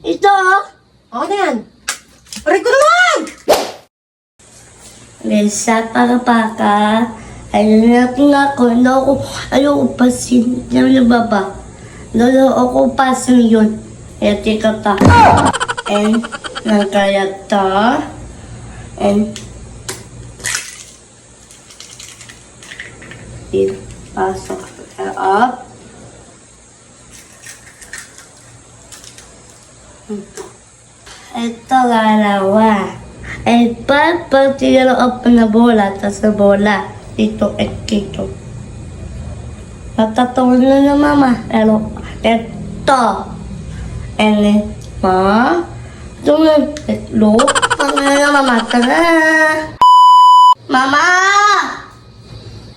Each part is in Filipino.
Ito. Ano yan? Aray ko naman! Lisa, para paka. Ayun natin nga ako. Hindi ako, ayoko pasin. Yung baba. Lolo ako pasin yun. Kaya tika ta. And, nagkaya ta. And, pasok ka up. Ito lalawa. Eh, pag pag tinalo up na bola, tas na bola, dito at dito. Natatawa na na mama. Pero, ito. And then, ma, ito na, ito. Ano na na mama, tara. Mama!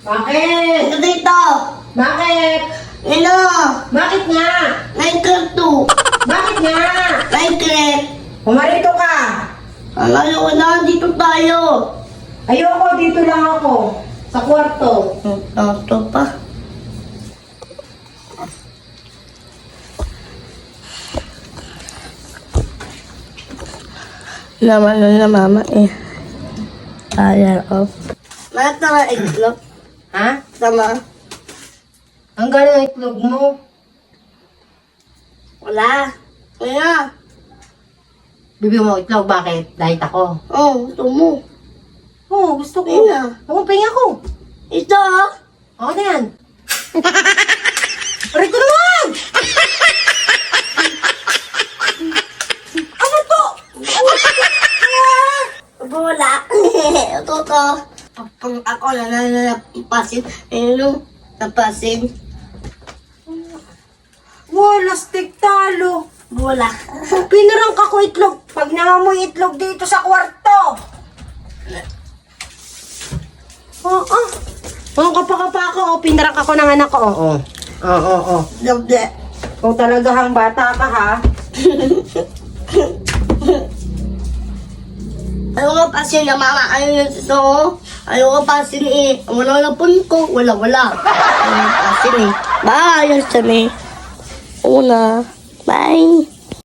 Bakit? Ito dito. Bakit? Ino, Bakit nga? nine to. Bakit nga? Nine crep. Pumarito ka. Ang ayaw na, dito tayo. Ayoko, dito lang ako. Sa kwarto. Ito pa. Naman na na mama eh. Fire off. Lahat na nga itlog. Ha? Tama. Ang galing ang itlog mo. Wala. Kaya. Bibigyan mo itlog, bakit? Diet ako. Oh, ito mo. Oo, gusto ko. Ina. Oo, pahinga ko. Ito. Ano yan? Aray ko naman! ano to? Bola. ito to. Pang ako na na na napasin. Ayun napasin. Wala, stick talo. Bola. Pinarang ka ko itlog. Pag nangamoy itlog dito sa kwarto. Oo. Oh, oh. kapakapa ako. Oh, pinarang ako ng anak ko. Oo. Oo, oo, oo. Gabi. Kung talaga hang bata ka ha. Ayaw nga pasin na mama. Ayaw na ito. Ayaw nga pasin eh. Wala na pun ko. Wala, wala. Ayaw nga pasin eh. Bye. Ayos kami. Una. Bye.